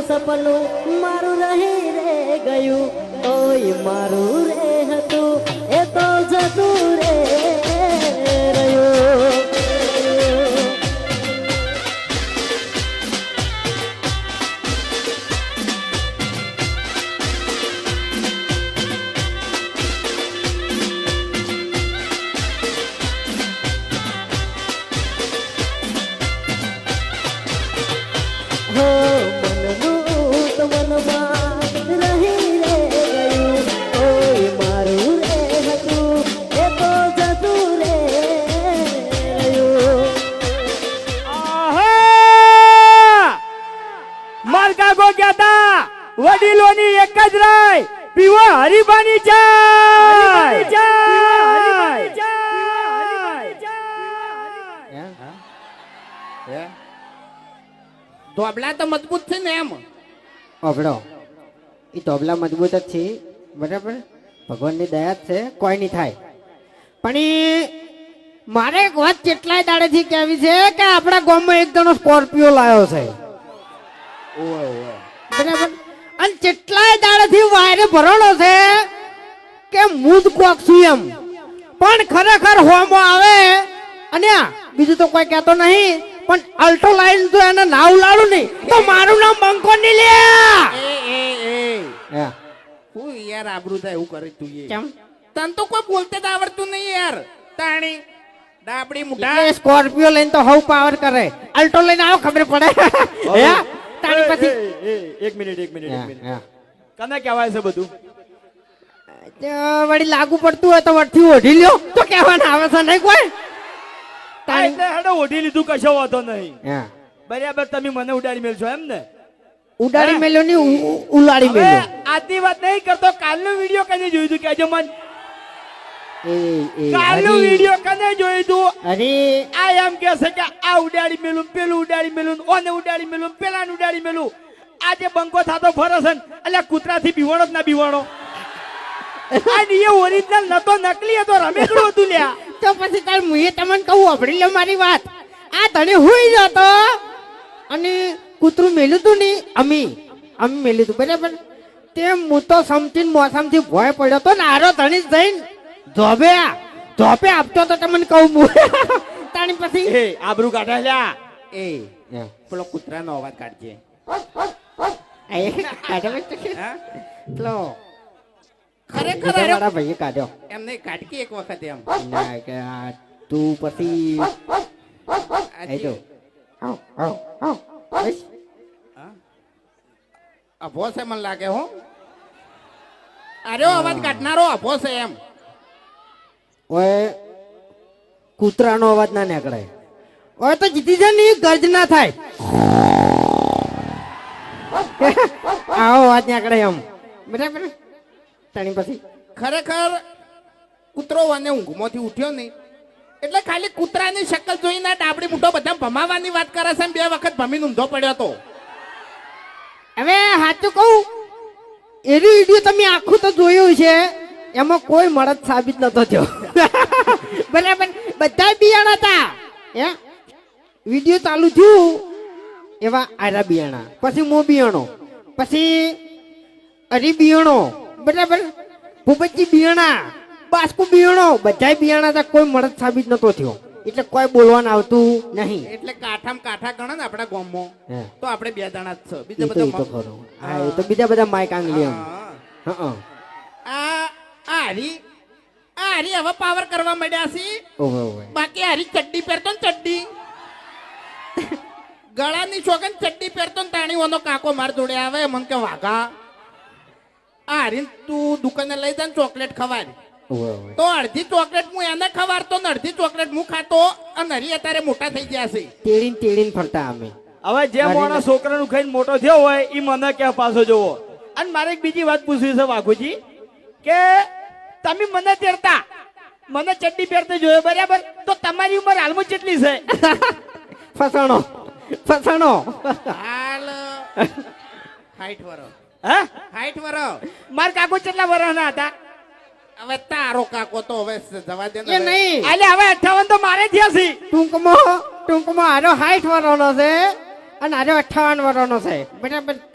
સપનું મારું રહી રે ગયું. તોય મારું રે હતું. એ તો જતું રે વડીલોની એક જ રાય પીવો હરિભાની ચાય ધોબલા તો મજબૂત છે ને એમ? અભડો એ તોબલા મજબૂત જ છે. બરાબર? ભગવાનની દયા જ છે. કોઈ નહીં થાય. પણ એ મારે એક વાત કેટલાય દાડેથી કહેવી છે કે આપણા ગામમાં એક જણો સ્કોર્પિયો લાવ્યો છે. બરાબર? અને કેટલાય દાડેથી વાયરે ભરણો છે કે હું જ કોક છું એમ. પણ ખરેખર હોમો આવે અને આ બીજું તો કોઈ કહેતો નહીં પણ અલ્ટો લાઈન તો એને નાવ લાડું નહીં. તો મારું નામ બંકો નહીં લે. એ એ એ. હું. યાર આબરૂ થાય એવું કરે તું કેમ? તને તો કોઈ બોલતે જ આવડતું નહીં યાર. તાણી ડાબડી મુઢા. સ્કોર્પિયો લઈને તો હવ પાવર કરે. અલ્ટો લઈને આવો ખબર પડે. હે? પછી એક મિનિટ એક મિનિટ એક મિનિટ. કને કહેવાય છે બધું? વળી લાગુ પડતું હોય તો વટથી ઓઢી લ્યો. તો કહેવાના આવે છે નહીં કોઈ? એટલે હેડો ઓઢી લીધું કશો વાંધો નહીં. બરાબર તમે મને ઉડાડી મેલશો એમ ને? ઉડાડી મેલ્યો ની ઉલાડી મેલ્યો. આજની વાત નહીં કરતો કાલનો વીડિયો કદી જોયું તું કહેજો મન એ એ કાલનો. વીડિયો કને જોયું તું? અરે આ એમ કે છે કે આ ઉડાડી મેલું પેલું ઉડાડી મેલું ઓને ઉડાડી મેલું પેલાને ઉડાડી મેલું. આજે બંકો થાતો ફરસ અલ્યા કૂતરાથી બીવાણો જ ના બીવાણો. આ એ ઓરિજિનલ નતો નકલી હતો રમેકડું હતું લ્યા. તો પછી તાર મુએ તમને કહું અભડી લે મારી વાત. આ તને હુઈ જતો. અને કૂતરું મેલ્યું તું ને અમી. અમી મેલ્યું તું બરાબર. તે હું તો સમજીને મોસમથી ભોય પડ્યો તો ને આરો ધણી જઈને ધોબે? ધોબે આપતો તો તમને કહું હું. તાણી પછી? એ આબરૂ કાઢા લ્યા એ પેલો કૂતરાનો અવાજ કાઢજે. પેલો ખરેખર મારા ભાઈએ કાઢ્યો. એમને કાઢકી એક વખત એમ. ના કે આ તું પછી એ જો. આવ આવ આવ અભો છે મને લાગે હો. અરે અવાજ કાઢનારો અભો છે એમ. ઓય કૂતરાનો અવાજ ના નીકળે. ઓય તો જીતી જાય ને એ ગર્જ ના થાય. આવો અવાજ નીકળે એમ. બરાબર તાણી પછી. ખરેખર કૂતરો અને ઊંઘમાંથી ઉઠ્યો નહીં. એટલે ખાલી કૂતરાની શક્લ જોઈને ડાબડી મૂઠો બધા ભમાવાની વાત કરે છે બે વખત ભમીને ઊંધો પડ્યો તો. હવે સાચું કહું એવી વીડિયો તમે આખું તો જોયું છે. એમાં કોઈ મળદ સાબિત નતો થયો. બરાબર બધા બિયાણ હતા. હે? વીડિયો ચાલુ થયું એવા આરા બિયાણા પછી મો બિયાણો પછી અરી બિયાણો બરાબર ભૂપતજી બિયાણા બાસ્કુ બિયાણો બધા બિયાણા હતા કોઈ મળદ સાબિત નતો થયો. એટલે કોઈ બોલવાનું આવતું નહીં. એટલે કાઠામાં કાઠા ગણો ને આપણા ગામમાં. તો આપણે બે દાણા જ છે. બીજા બધા હા એ તો બીજા બધા માઇક આંગલી એમ. હા. હા. હરી આ હરી હવે પાવર કરવા માંડ્યા છે. બાકી હારી ચડ્ડી પહેરતો ને ચડ્ડી. ગળાની છોકન ચડ્ડી પહેરતો ને તાણી ઓનો કાકો માર જોડે આવે મન કે વાઘા આ હરી તું દુકાને લઈ જાય ચોકલેટ ખવાડ તો અડધી ચોકલેટ હું એને ખવાડતો ને અડધી ચોકલેટ હું ખાતો અને હરી અત્યારે મોટા થઈ ગયા છે. તેડીને તેડીને ફરતા અમે. હવે જે માણસ છોકરાનું ખાઈને મોટો થયો હોય એ મને ક્યાં પાછો જોવો? અને મારે એક બીજી વાત પૂછવી છે વાઘુજી કે તમે મને તેડતા. મને ચડ્ડી પહેરતો જોયો બરાબર? તો તમારી ઉંમર હાલમાં કેટલી છે? ફસાણો. ફસાણો. હાલ. હાઈટ વરો. હા? હાઈટ વરો. માર કાકો કેટલા વર્ષના હતા? હવે તારો કાકો તો હવે જવા દે ને એ નહીં. એટલે હવે અઠાવન તો મારે થયા છે. ટૂંકમાં ટૂંકમાં આરો હાઈટ વરોનો છે અને આરો અઠાવન વરોનો છે. બરાબર?